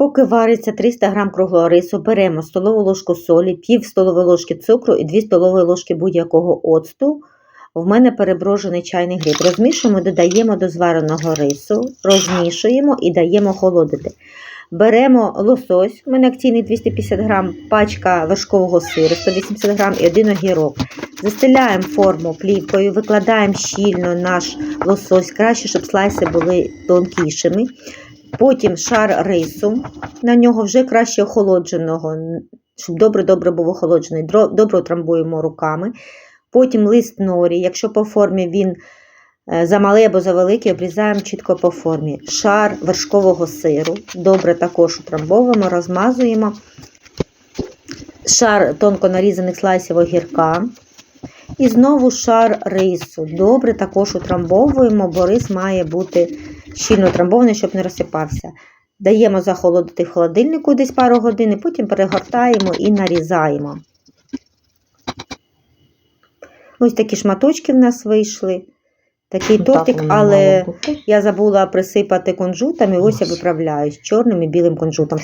Поки вариться 300 г круглого рису, беремо столову ложку солі, пів столової ложки цукру і 2 столові ложки будь-якого оцту. В мене переброжений чайний гриб. Розмішуємо, додаємо до звареного рису, розмішуємо і даємо холодити. Беремо лосось, у мене акційний 250 г, пачка вершкового сиру 180 г і один огірок. Застеляємо форму плівкою, викладаємо щільно наш лосось, краще, щоб слайси були тонкішими. Потім шар рису, на нього вже краще охолодженого, щоб добре-добре був охолоджений. Добре утрамбуємо руками. Потім лист норі, якщо по формі він е, замалий або завеликий, обрізаємо чітко по формі. Шар вершкового сиру, добре також утрамбовуємо, розмазуємо. Шар тонко нарізаних слайсів огірка. І знову шар рису. Добре також утрамбовуємо, бо рис має бути щільно трамбований, щоб не розсипався. Даємо захолодити в холодильнику десь пару годин, і потім перегортаємо і нарізаємо. Ось такі шматочки в нас вийшли. Такий так тортик, але я забула присипати кунжутом, і ось я виправляю з чорним і білим кунжутом.